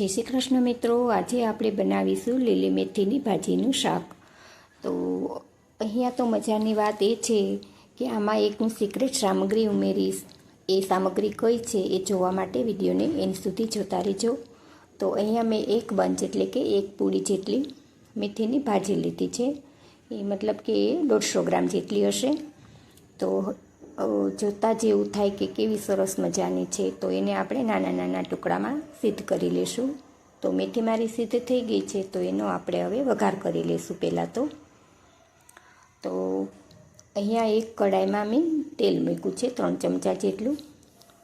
જય શ્રી કૃષ્ણ મિત્રો. આજે આપણે બનાવીશું લીલી મેથીની ભાજીનું શાક. તો અહીંયા તો મજાની વાત એ છે કે આમાં એક હું સિક્રેટ સામગ્રી ઉમેરીશ. એ સામગ્રી કઈ છે એ જોવા માટે વિડીયોને એની સુધી જોતા રહેજો. તો અહીંયા મેં એક બંચ એટલે કે એક પૂડી જેટલી મેથીની ભાજી લીધી છે. એ મતલબ કે દોઢસો ગ્રામ જેટલી હશે. તો જોતાં જ એવું થાય કે કેવી સરસ મજાની છે, તો એને આપણે નાના નાના ટુકડામાં સિદ્ધ કરી લેશું. તો મેથી મારી સિદ્ધ થઈ ગઈ છે, તો એનો આપણે હવે વઘાર કરી લઈશું પહેલાં તો. તો અહીંયા એક કડાઈમાં મેં તેલ મૂક્યું છે, ત્રણ ચમચા જેટલું.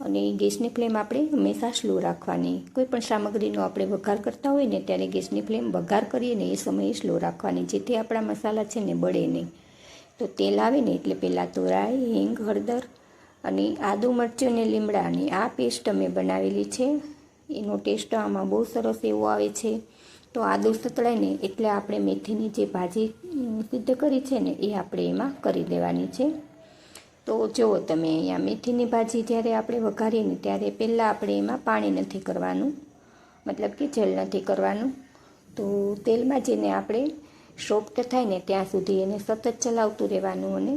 અને ગેસની ફ્લેમ આપણે હંમેશા સ્લો રાખવાની. કોઈ પણ સામગ્રીનો આપણે વઘાર કરતા હોય ને ત્યારે ગેસની ફ્લેમ વઘાર કરીએ ને એ સમયે સ્લો રાખવાની, જેથી આપણા મસાલા છે ને બળે નહીં. તો તેલ આવે ને એટલે પહેલાં તો રાઈ હિંગ, હળદર અને આદું મરચું અને લીમડાની આ પેસ્ટ અમે બનાવેલી છે. એનો ટેસ્ટ આમાં બહુ સરસ એવો આવે છે. તો આદું સતળાય ને એટલે આપણે મેથીની જે ભાજી સિદ્ધ કરી છે ને, એ આપણે એમાં કરી દેવાની છે. તો જુઓ તમે અહીંયા મેથીની ભાજી જ્યારે આપણે વઘારીએ ને, ત્યારે પહેલાં આપણે એમાં પાણી નથી કરવાનું. મતલબ કે જેલ નથી કરવાનું. તો તેલમાં જેને આપણે સોફ્ટ થાય ને ત્યાં સુધી એને સતત ચલાવતું રહેવાનું અને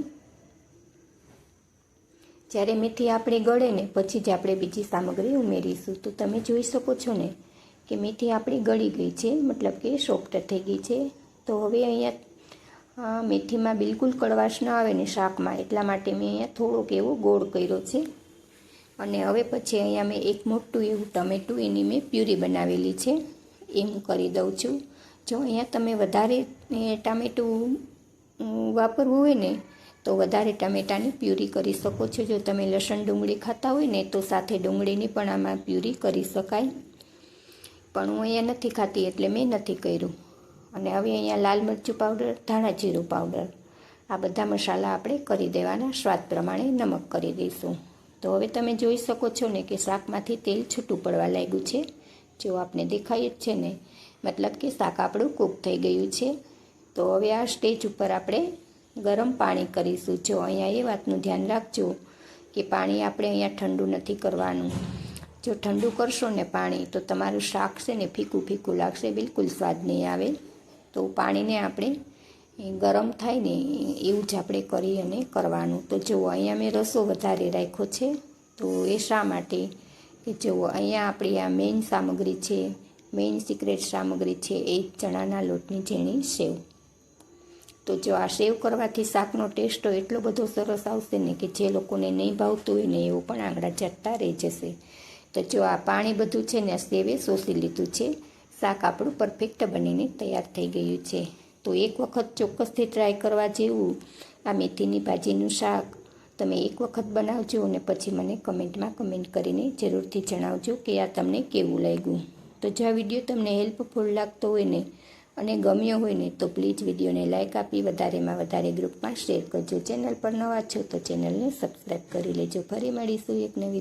જ્યારે મેથી આપણે ગળે ને પછી જ આપણે બીજી સામગ્રી ઉમેરીશું. તો તમે જોઈ શકો છો ને કે મેથી આપણી ગળી ગઈ છે, મતલબ કે સોફ્ટ થઈ ગઈ છે. તો હવે અહીંયા મેથીમાં બિલકુલ કડવાશ ન આવે ને શાકમાં. એટલા માટે મેં અહીંયા થોડોક એવો ગોળ કર્યો છે. અને હવે પછી અહીંયા મેં એક મોટું એવું ટમેટું એની મેં પ્યુરી બનાવેલી છે. એ હું કરી દઉં છું. જો અહીંયા તમે વધારે ટામેટું વાપરવું હોય ને, તો વધારે ટામેટાની પ્યુરી કરી શકો છો. જો તમે લસણ ડુંગળી ખાતા હોય ને, તો સાથે ડુંગળીની પણ આમાં પ્યુરી કરી શકાય. પણ હું અહીંયા નથી ખાતી, એટલે મેં નથી કર્યું. અને હવે અહીંયા લાલ મરચું પાવડર, ધાણા જીરું પાવડર, આ બધા મસાલા આપણે કરી દેવાના. સ્વાદ પ્રમાણે નમક કરી દઈશું. તો હવે તમે જોઈ શકો છો ને કે શાકમાંથી તેલ છૂટું પડવા લાગ્યું છે. જો આપને દેખાય જ છે ને? મતલબ કે શાક આપણું કૂક થઈ ગયું છે. તો હવે આ સ્ટેજ ઉપર આપણે ગરમ પાણી કરીશું. જો અહીંયા એ વાતનું ધ્યાન રાખજો કે પાણી આપણે અહીંયા ઠંડુ નથી કરવાનું. જો ઠંડુ કરશો ને પાણી, તો તમારું શાક છે ને ફીકું ફીકું લાગશે, બિલકુલ સ્વાદ નહીં આવે. તો પાણીને આપણે ગરમ થાય ને એવું જ આપણે કરી અને કરવાનું. તો જુઓ અહીંયા મેં રસો વધારે રાખ્યો છે, તો એ શા માટે? કે જુઓ, અહીંયા આપણી આ મેઇન સામગ્રી છે મેઇન સિક્રેટ સામગ્રી છે, એ ચણાના લોટની ઝીણી સેવ. તો જો આ સેવ કરવાથી શાકનો ટેસ્ટ એટલો બધો સરસ આવશે ને કે જે લોકોને નહીં ભાવતું હોય ને એવું પણ આંગળા ચટતા રહી જશે. તો જો આ પાણી બધું છે ને સેવે શોષી લીધું છે, શાક આપણું પરફેક્ટ બનીને તૈયાર થઈ ગયું છે. તો એક વખત ચોક્કસથી ટ્રાય કરવા જેવું આ મેથીની ભાજીનું શાક તમે એક વખત બનાવજો અને પછી મને કમેન્ટમાં કમેન્ટ કરીને જરૂરથી જણાવજો કે આ તમને કેવું લાગ્યું. તો જો આ વીડિયો તમને હેલ્પફુલ લાગતો હોય ને અને ગમ્યો હોય ને તો પ્લીઝ વિડીયોને લાઇક આપી વધારેમાં વધારે ગ્રુપમાં શેર કરજો. ચેનલ પર નવા છો તો ચેનલને સબસ્ક્રાઈબ કરી લેજો. ફરી મળીશું એક નવી